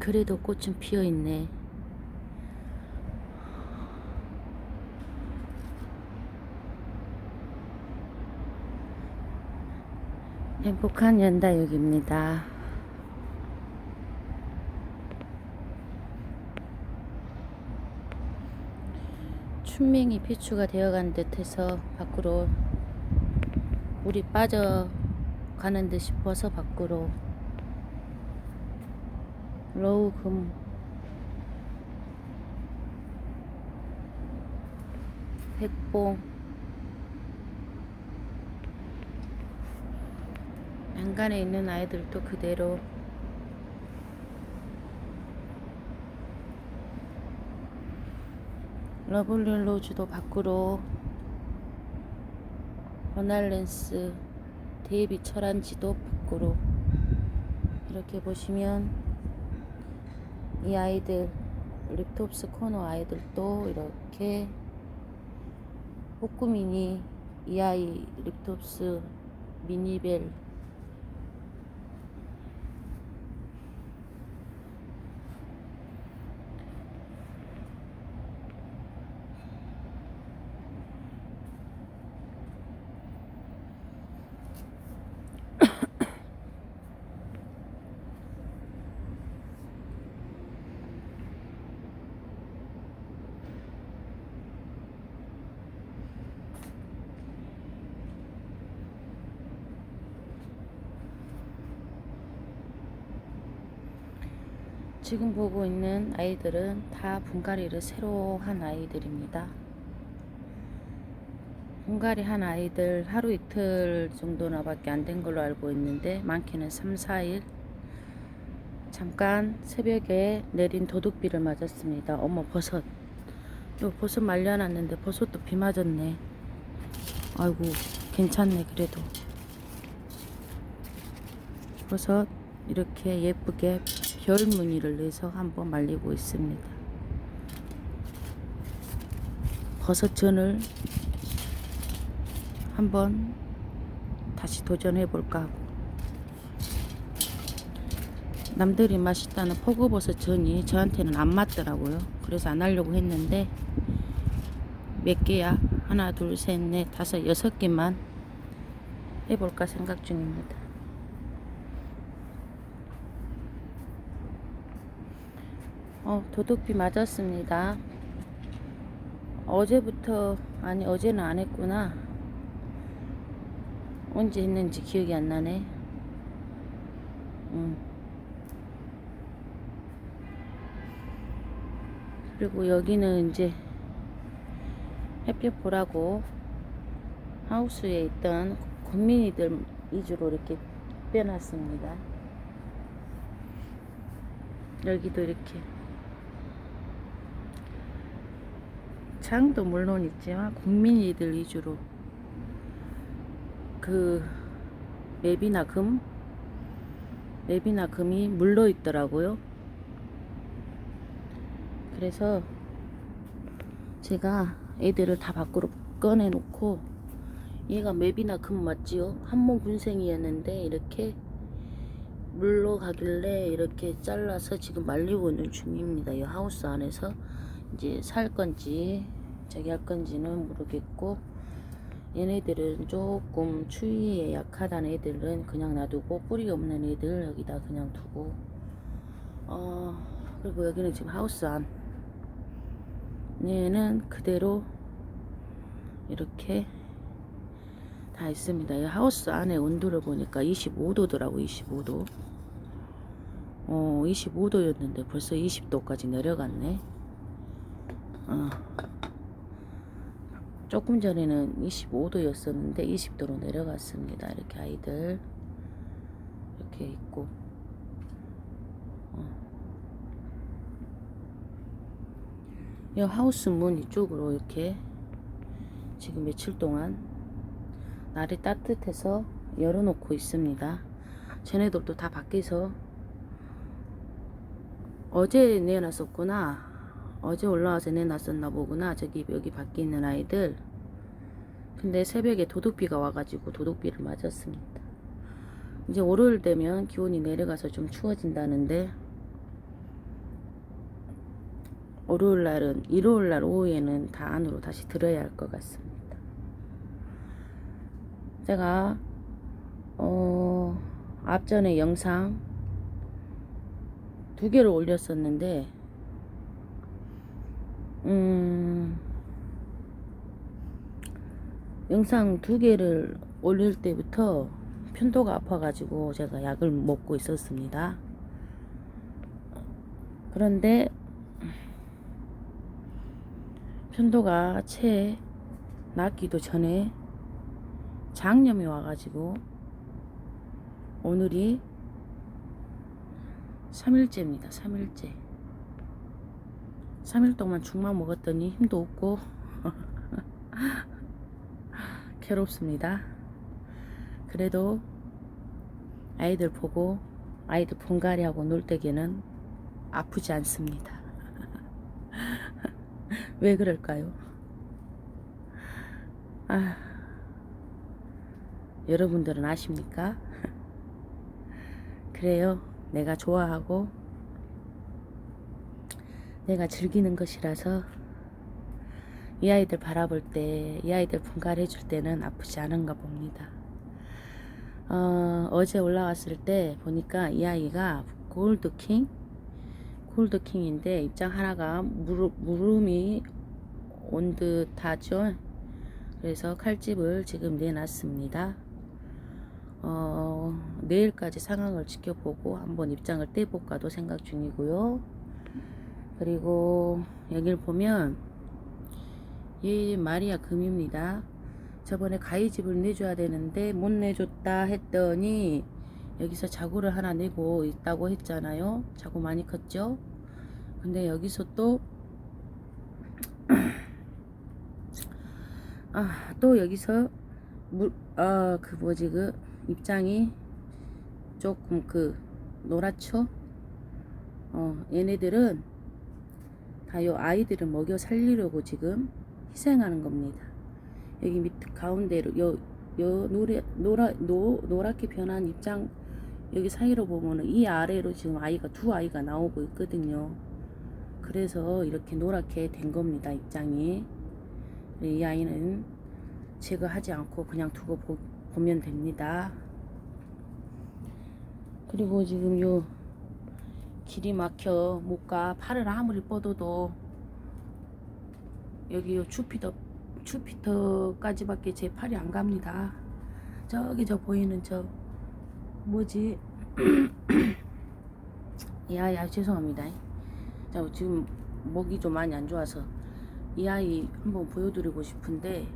그래도 꽃은 피어 있네. 행복한 연다육입니다. 춘맹이 비추가 되어간 듯해서 밖으로 물이 빠져가는 듯 싶어서 밖으로 로우 금. 백봉 난간에 있는 아이들도 그대로. 러블리 로즈도 밖으로. 버날렌스 데이비 철안지도 밖으로. 이렇게 보시면 이 아이들 립톱스 코너 아이들도 이렇게 호꾸미니 이 아이 립톱스 미니벨 지금 보고 있는 아이들은 다 분갈이를 새로 한 아이들입니다. 분갈이 한 아이들 하루 이틀 정도나 밖에 안 된 걸로 알고 있는데 많게는 3, 4일 잠깐 새벽에 내린 도둑비를 맞았습니다. 어머 버섯 요 버섯 말려놨는데 버섯도 비 맞았네. 아이고 괜찮네 그래도 버섯 이렇게 예쁘게 별 무늬를 내서 한번 말리고 있습니다. 버섯전을 한번 다시 도전해 볼까 하고 남들이 맛있다는 포구버섯 전이 저한테는 안 맞더라고요. 그래서 안 하려고 했는데 몇 개야? 하나, 둘, 셋, 넷, 다섯, 여섯 개만 해볼까 생각 중입니다. 어, 도둑비 맞았습니다. 어제부터, 아니, 어제는 안 했구나. 언제 했는지 기억이 안 나네. 음. 그리고 여기는 이제 햇볕 보라고 하우스에 있던 국민이들 위주로 이렇게 빼놨습니다. 여기도 이렇게 장도 물론 있지만 국민이들 위주로 그 맵이나 금 맵이나 금이 물러 있더라고요. 그래서 제가 애들을 다 밖으로 꺼내 놓고 얘가 맵이나 금 맞지요? 한몸 군생이었는데 이렇게 물러 가길래 이렇게 잘라서 지금 말리고 있는 중입니다. 이 하우스 안에서 이제 살 건지 저기 할 건지는 모르겠고 얘네들은 조금 추위에 약하다는 애들은 그냥 놔두고 뿌리 없는 애들 여기다 그냥 두고 어 그리고 여기는 지금 하우스 안 얘는 그대로 이렇게 다 있습니다. 이 하우스 안에 온도를 보니까 25도더라고 25도 어 25도였는데 벌써 20도까지 내려갔네 어. 조금 전에는 25도였었는데 20도로 내려갔습니다. 이렇게 아이들 이렇게 있고 어. 이 하우스 문 이쪽으로 이렇게 지금 며칠 동안 날이 따뜻해서 열어놓고 있습니다. 쟤네들도 다 밖에서 어제 내놨었구나. 어제 올라와서 내놨었나 보구나. 저기 여기 밖에 있는 아이들. 근데 새벽에 도둑비가 와가지고 도둑비를 맞았습니다. 이제 월요일 되면 기온이 내려가서 좀 추워진다는데 월요일 날은 일요일 날 오후에는 다 안으로 다시 들어야 할 것 같습니다. 제가 어 앞전에 영상 두 개를 올렸었는데 음 영상 두 개를 올릴 때부터 편도가 아파가지고 제가 약을 먹고 있었습니다. 그런데 편도가 채 낫기도 전에 장염이 와가지고 오늘이 3일째입니다. 3일째. 3일 동안 죽만 먹었더니 힘도 없고 괴롭습니다. 그래도 아이들 보고 아이들 분갈이하고 놀 때에는 아프지 않습니다. 왜 그럴까요? 아, 여러분들은 아십니까? 그래요. 내가 좋아하고 내가 즐기는 것이라서 이 아이들 바라볼 때, 이 아이들 분갈해 줄 때는 아프지 않은가 봅니다. 어, 어제 올라왔을 때 보니까 이 아이가 골드킹? 골드킹인데 입장 하나가 무릎, 무릎이 온 듯하죠. 그래서 칼집을 지금 내놨습니다. 어, 내일까지 상황을 지켜보고 한번 입장을 떼볼까도 생각 중이고요. 그리고 여길 보면 이 마리아 금입니다. 저번에 가위집을 내줘야 되는데 못 내줬다 했더니 여기서 자구를 하나 내고 있다고 했잖아요. 자구 많이 컸죠? 근데 여기서 또 아, 또 여기서 물, 아, 그 뭐지, 그 입장이 조금 그 노랗죠? 어, 얘네들은 다 요 아이들을 먹여 살리려고 지금 희생하는 겁니다. 여기 밑 가운데로 요, 요 노래, 노라, 노, 노랗게 변한 입장 여기 사이로 보면은 이 아래로 지금 아이가 두 아이가 나오고 있거든요. 그래서 이렇게 노랗게 된 겁니다. 입장이. 이 아이는 제거하지 않고 그냥 두고 보, 보면 됩니다. 그리고 지금 요 길이 막혀 못 가. 팔을 아무리 뻗어도 여기 요 주피터 주피터까지밖에 제 팔이 안 갑니다. 저기 저 보이는 저 뭐지? 야야 죄송합니다. 자 지금 목이 좀 많이 안 좋아서 이 아이 한번 보여드리고 싶은데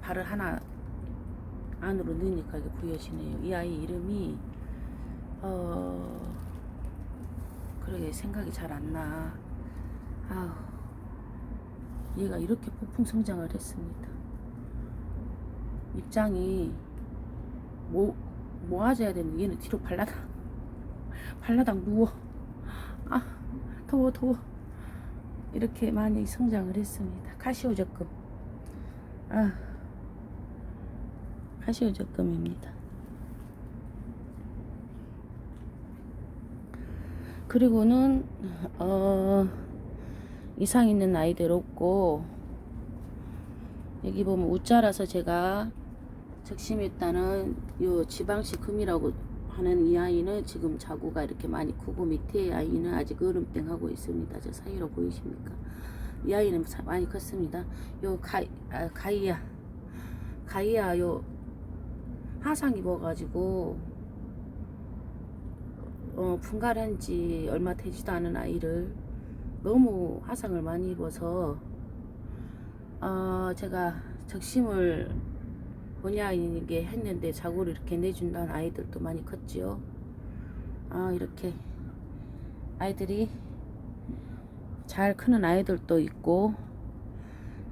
발을 하나 안으로 넣으니까 이게 보여지네요. 이 아이 이름이 어 그러게 생각이 잘 안 나. 아우 얘가 이렇게 폭풍 성장을 했습니다. 입장이 뭐 모아져야 되는데 얘는 뒤로 발라당 발라당 누워 아 더워 더워 이렇게 많이 성장을 했습니다. 카시오 적금 아 카시오 적금입니다. 그리고는 어 이상 있는 아이들 없고 여기 보면 우자라서 제가 적심했다는 요 지방식 금이라고 하는 이 아이는 지금 자구가 이렇게 많이 크고 밑에 아이는 아직 얼음땡 하고 있습니다. 저 사이로 보이십니까? 이 아이는 사- 많이 컸습니다. 요 가이, 아, 가이아 가이아 요 화상 입어가지고 어, 분갈한 지 얼마 되지도 않은 아이를 너무 화상을 많이 입어서 어, 제가 적심을 본의 아니게 했는데 자고를 이렇게 내준다는 아이들도 많이 컸지요. 아 이렇게 아이들이 잘 크는 아이들도 있고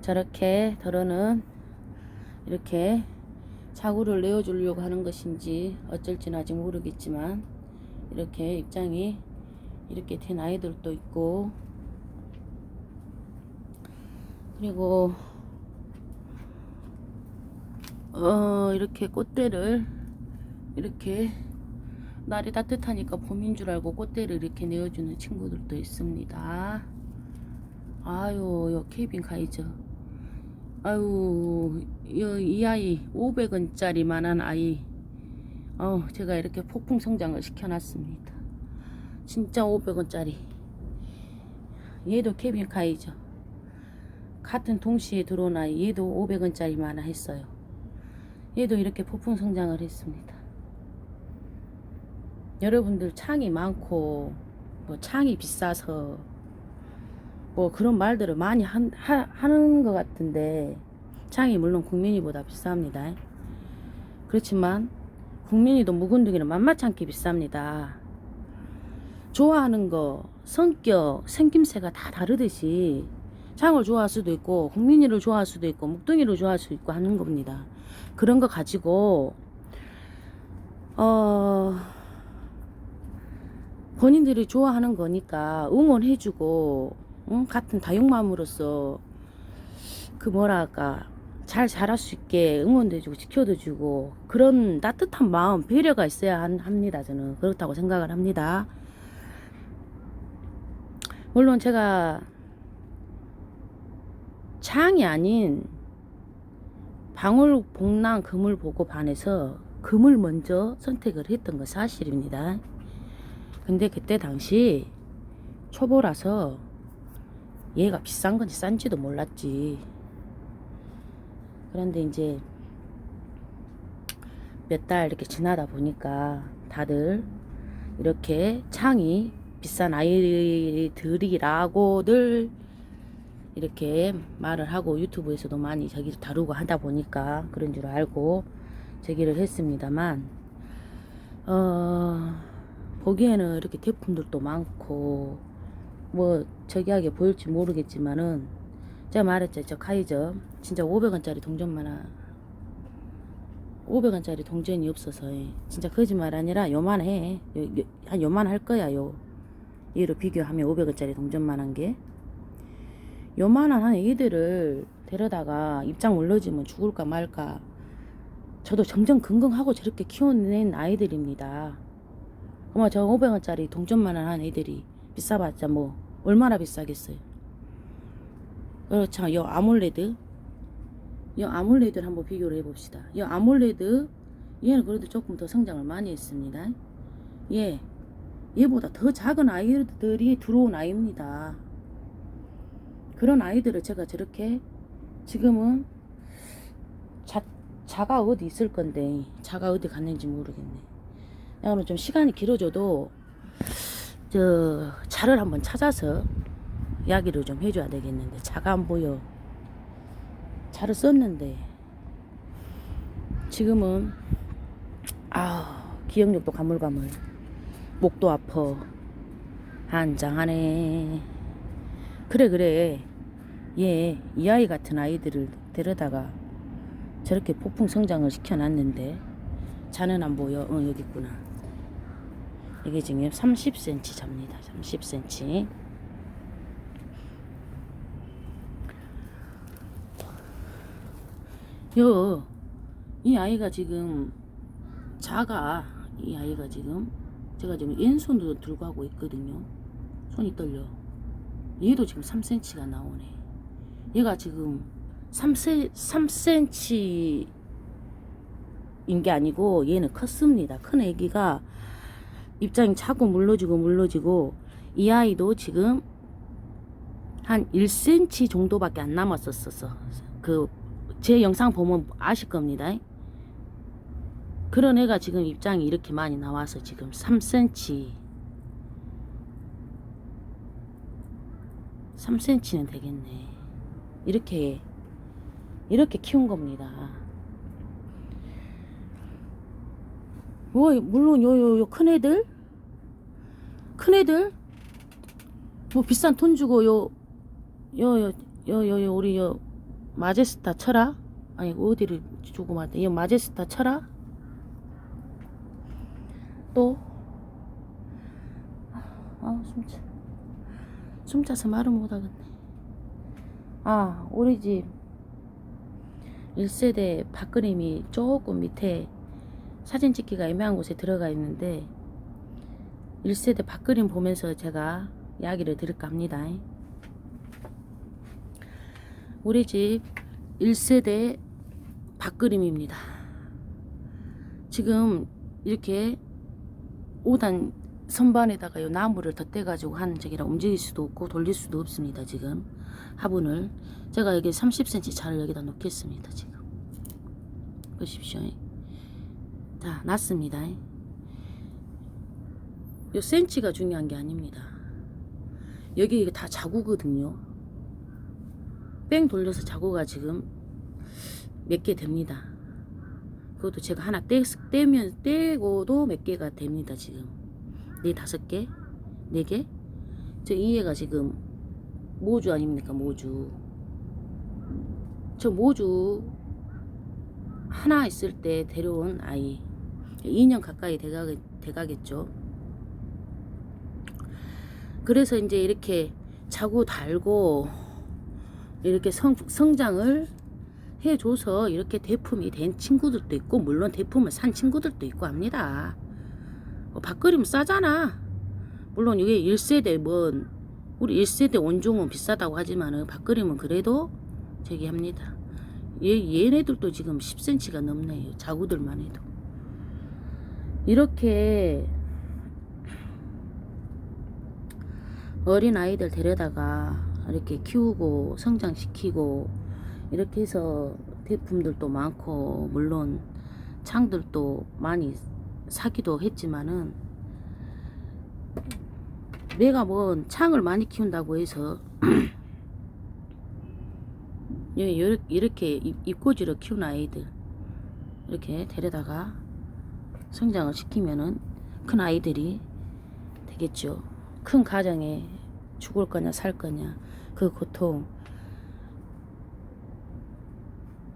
저렇게 덜어는 이렇게 자구를 내어주려고 하는 것인지 어쩔지는 아직 모르겠지만 이렇게 입장이 이렇게 된 아이들도 있고 그리고 어 이렇게 꽃대를 이렇게 날이 따뜻하니까 봄인 줄 알고 꽃대를 이렇게 내어주는 친구들도 있습니다. 아유, 요 케이빈 카이저. 아유, 요, 이 아이 500원짜리만한 아이. 어, 제가 이렇게 폭풍 성장을 시켜놨습니다. 진짜 500원짜리. 얘도 케빈 카이저. 같은 동시에 들어온 아이, 얘도 500원짜리만 했어요. 얘도 이렇게 폭풍 성장을 했습니다. 여러분들 창이 많고, 뭐 창이 비싸서, 뭐 그런 말들을 많이 한, 하, 하는 것 같은데, 창이 물론 국민이보다 비쌉니다. 그렇지만, 국민이도 묵은둥이는 만만치 않게 비쌉니다. 좋아하는 거, 성격, 생김새가 다 다르듯이 창을 좋아할 수도 있고 국민이를 좋아할 수도 있고 묵둥이를 좋아할 수도 있고 하는 겁니다. 그런 거 가지고 어 본인들이 좋아하는 거니까 응원해주고 응? 같은 다육맘으로서 그 뭐랄까 잘 자랄 수 있게 응원도 해주고 지켜도 주고 그런 따뜻한 마음 배려가 있어야 한- 합니다 저는. 그렇다고 생각을 합니다. 물론 제가 창이 아닌 방울 복랑 금을 보고 반해서 금을 먼저 선택을 했던 거 사실입니다. 근데 그때 당시 초보라서 얘가 비싼 건지 싼지도 몰랐지 그런데 이제 몇 달 이렇게 지나다 보니까 다들 이렇게 창이 비싼 아이들이라고들 이렇게 말을 하고 유튜브에서도 많이 저기를 다루고 하다 보니까 그런 줄 알고 제기를 했습니다만 어 보기에는 이렇게 제품들도 많고 뭐 저기하게 보일지 모르겠지만은 제가 말했죠. 저 카이저 진짜 500원짜리 동전만 하 500원짜리 동전이 없어서 예. 진짜 거짓말 아니라 요만해. 요, 요, 한 요만 할 거야 요. 얘로 비교하면 500원짜리 동전만 한 게. 요만한 한 애기들을 데려다가 입장 물러지면 죽을까 말까. 저도 정정 긍긍하고 저렇게 키워낸 아이들입니다. 어머 저 500원짜리 동전만한 한 애들이 비싸봤자 뭐 얼마나 비싸겠어요 그렇죠 요 아몰레드 이 아몰레드를 한번 비교를 해봅시다. 이 아몰레드 얘는 그래도 조금 더 성장을 많이 했습니다. 얘 얘보다 더 작은 아이들이 들어온 아이입니다. 그런 아이들을 제가 저렇게 지금은 자, 자가 어디 있을 건데 자가 어디 갔는지 모르겠네. 오늘 좀 시간이 길어져도 저 차를 한번 찾아서 이야기를 좀 해줘야 되겠는데 차가 안 보여. 차를 썼는데 지금은 아 기억력도 가물가물 목도 아파. 한장하네. 그래 그래. 얘이 아이 같은 아이들을 데려다가 저렇게 폭풍 성장을 시켜놨는데 자는 안 보여. 어 여기 있구나. 이게 지금 30cm 잡니다. 30cm 요, 이 아이가 지금 자가, 이 아이가 지금, 제가 지금 왼손으로 들고 하고 있거든요. 손이 떨려. 얘도 지금 3cm가 나오네. 얘가 지금 3cm, 3cm인 게 아니고 얘는 컸습니다. 큰 애기가 입장이 자꾸 물러지고 물러지고 이 아이도 지금 한 1cm 정도밖에 안 남았었어. 그 제 영상 보면 아실 겁니다. 그런 애가 지금 입장이 이렇게 많이 나와서 지금 3cm 3cm는 되겠네. 이렇게 이렇게 키운 겁니다. 뭐 물론 요요요 큰 애들 큰 애들 뭐 비싼 돈 주고 요 요 요 요 요 우리 요 마제스타 쳐라? 아니 어디를 말대? 이 마제스타 쳐라? 또? 아 숨차 숨차서 말을 못하겠네 아 우리 집 1세대 밥그림이 조금 밑에 사진 찍기가 애매한 곳에 들어가 있는데 1세대 밥그림 보면서 제가 이야기를 드릴까 합니다 우리 집 1세대 밥그림입니다. 지금 이렇게 5단 선반에다가 요 나무를 덧대가지고 하는 저기라 움직일 수도 없고 돌릴 수도 없습니다. 지금 화분을 제가 여기 30cm 차를 여기다 놓겠습니다. 지금 보십시오. 자 놨습니다. 요 센치가 중요한 게 아닙니다. 여기 이게 다 자구거든요. 뺑 돌려서 자구가 지금 몇 개 됩니다. 그것도 제가 하나 떼, 떼면 떼고도 몇 개가 됩니다. 지금 네 다섯 개, 네 개. 저 이해가 지금 모주 아닙니까 모주. 저 모주 하나 있을 때 데려온 아이 2년 가까이 돼가, 돼가겠죠. 그래서 이제 이렇게 자고 달고 이렇게 성, 성장을 해줘서 이렇게 대품이 된 친구들도 있고 물론 대품을 산 친구들도 있고 합니다. 어, 밥그림 싸잖아. 물론 이게 1세대 뭔 우리 1세대 원종은 비싸다고 하지만은 밥그림은 그래도 저기 합니다. 얘, 얘네들도 지금 10cm가 넘네요. 자구들만 해도. 이렇게 어린 아이들 데려다가 이렇게 키우고 성장시키고 이렇게 해서 대품들도 많고 물론 창들도 많이 사기도 했지만은 내가 뭐 창을 많이 키운다고 해서 예, 이렇게 입꼬지로 키운 아이들 이렇게 데려다가 성장을 시키면은 큰 아이들이 되겠죠. 큰 가정에 죽을 거냐 살 거냐 그 고통.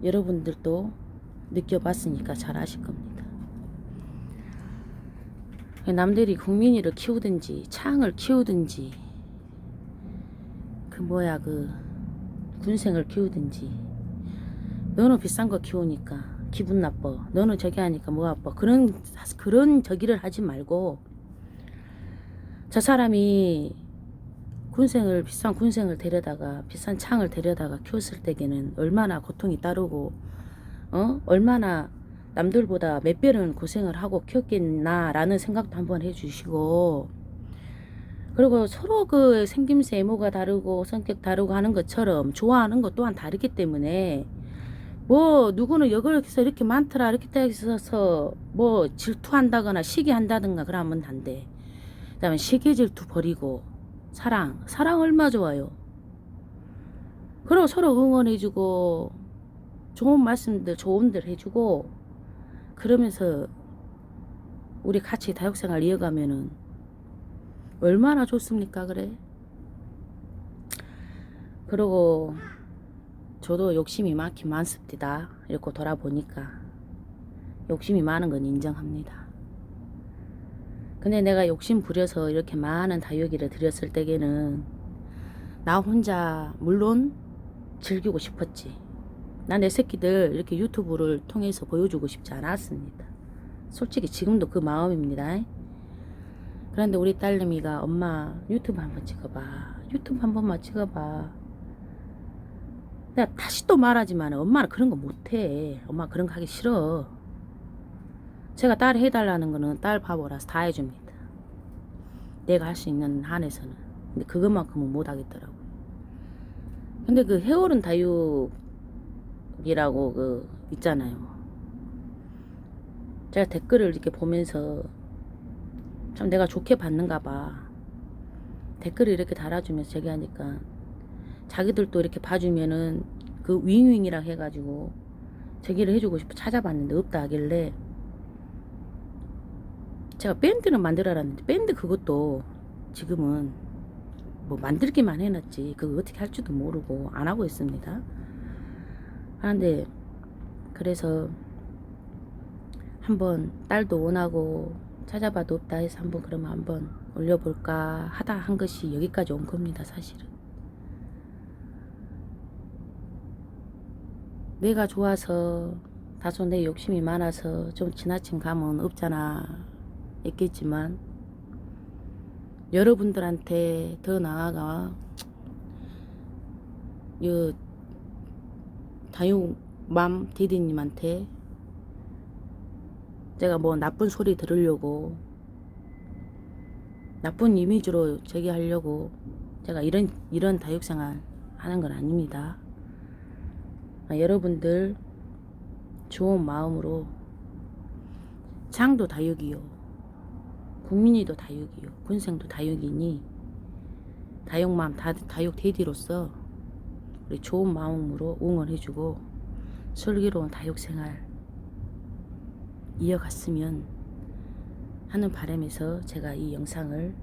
여러분들도 느껴봤으니까 잘 아실 겁니다. 남들이 국민이를 키우든지 창을 키우든지 그 뭐야 그 군생을 키우든지 너는 비싼 거 키우니까 기분 나빠. 너는 저기 하니까 뭐 아파 그런 그런 저기를 하지 말고 저 사람이 군생을 비싼 군생을 데려다가 비싼 창을 데려다가 키웠을 때에는 얼마나 고통이 따르고 어 얼마나 남들보다 몇 배는 고생을 하고 키웠겠나라는 생각도 한번 해주시고 그리고 서로 그 생김새 외모가 다르고 성격 다르고 하는 것처럼 좋아하는 것 또한 다르기 때문에 뭐 누구는 여기서 이렇게 많더라 이렇게 해서 뭐 질투한다거나 시기한다든가 그러면 안 돼. 그 다음에 시기 질투 버리고 사랑 사랑 얼마 좋아요. 그리고 서로 응원해주고 좋은 말씀들 좋은들 해주고 그러면서 우리 같이 다육생활 이어가면은 얼마나 좋습니까 그래? 그리고 저도 욕심이 많긴 많습니다. 이렇게 돌아보니까. 욕심이 많은 건 인정합니다 근데 내가 욕심 부려서 이렇게 많은 다육이를 들였을 때에는 나 혼자 물론 즐기고 싶었지 나 내 새끼들 이렇게 유튜브를 통해서 보여주고 싶지 않았습니다 솔직히 지금도 그 마음입니다 그런데 우리 딸내미가 엄마 유튜브 한번 찍어봐. 유튜브 한 번만 찍어봐. 내가 다시 또 말하지만 엄마는 그런 거 못해. 엄마 그런 거 하기 싫어. 제가 딸 해달라는 거는 딸 바보라서 다 해줍니다. 내가 할 수 있는 한에서는. 근데 그것만큼은 못 하겠더라고. 근데 그 해오른 다육이라고 그 있잖아요. 제가 댓글을 이렇게 보면서 참 내가 좋게 받는가 봐. 댓글을 이렇게 달아주면서 저기 하니까 자기들도 이렇게 봐주면은 그 윙윙이라 해가지고 저기를 해주고 싶어 찾아봤는데 없다 하길래 제가 밴드는 만들어놨는데 밴드 그것도 지금은 뭐 만들기만 해놨지 그거 어떻게 할 줄도 모르고 안 하고 있습니다. 하는데 그래서 한번 딸도 원하고 찾아봐도 없다 해서 한번 그러면 한번 올려볼까 하다 한 것이 여기까지 온 겁니다 사실은 내가 좋아서 다소 내 욕심이 많아서 좀 지나친 감은 없잖아 있겠지만 여러분들한테 더 나아가 요 다육맘 디디님한테 제가 뭐 나쁜 소리 들으려고 나쁜 이미지로 제기 하려고 제가 이런 이런 다육생활 하는 건 아닙니다. 아, 여러분들 좋은 마음으로 장도 다육이요. 국민이도 다육이요. 군생도 다육이니 다육맘 다, 다육 대디로서 우리 좋은 마음으로 응원해주고 슬기로운 다육생활 이어갔으면 하는 바람에서 제가 이 영상을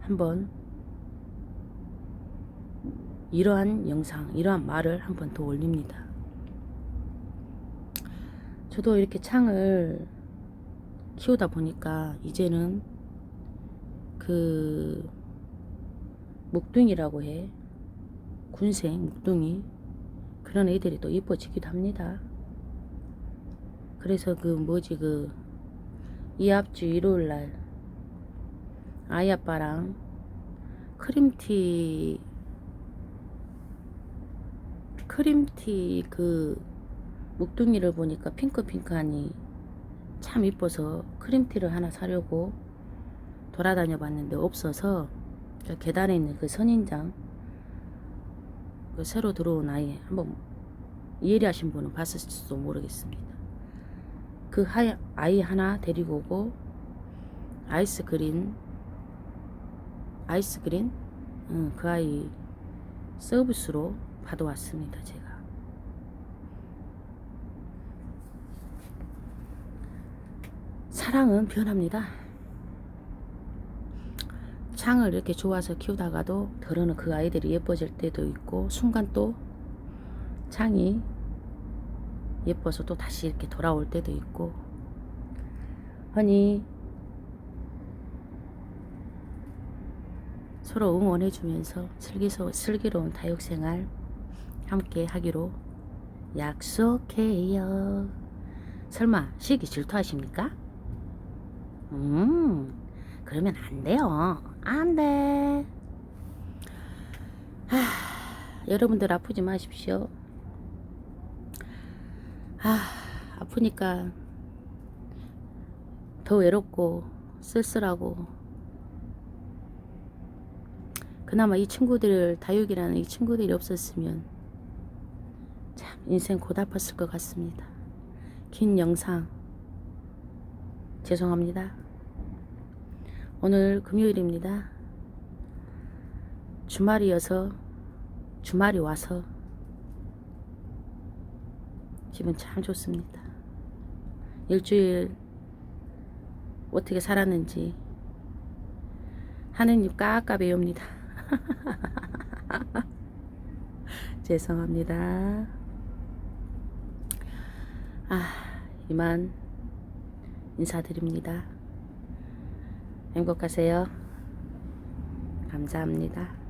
한번 이러한 영상, 이러한 말을 한번 더 올립니다. 저도 이렇게 창을 키우다 보니까 이제는 그 목둥이라고 해 군생 목둥이 그런 애들이 또 이뻐지기도 합니다. 그래서 그 뭐지 그 이합주 일요일 날 아이 아빠랑 크림티 크림티 그 목둥이를 보니까 핑크핑크하니 참 이뻐서 크림티를 하나 사려고 돌아다녀 봤는데 없어서 저 계단에 있는 그 선인장 그 새로 들어온 아이 한번 예리하신 분은 봤을지도 모르겠습니다. 그 하, 아이 하나 데리고 오고 아이스 그린 아이스 그린 응, 그 아이 서비스로 받아왔습니다 제가 사랑은 변합니다 창을 이렇게 좋아서 키우다가도 더러는 그 아이들이 예뻐질 때도 있고 순간 또 창이 예뻐서 또 다시 이렇게 돌아올 때도 있고 허니 서로 응원해주면서 슬기서, 슬기로운 다육생활 함께 하기로 약속해요. 설마 시기 질투하십니까? 음, 그러면 안 돼요. 안 돼. 하, 여러분들 아프지 마십시오. 아, 아프니까 더 외롭고 쓸쓸하고 그나마 이 친구들 다육이라는 이 친구들이 없었으면 참 인생 고달팠을 것 같습니다. 긴 영상 죄송합니다. 오늘 금요일입니다. 주말이어서 주말이 와서 기분 참 좋습니다. 일주일 어떻게 살았는지 하느님 까까 배웁니다. 죄송합니다. 아, 이만 인사드립니다. 행복하세요. 감사합니다.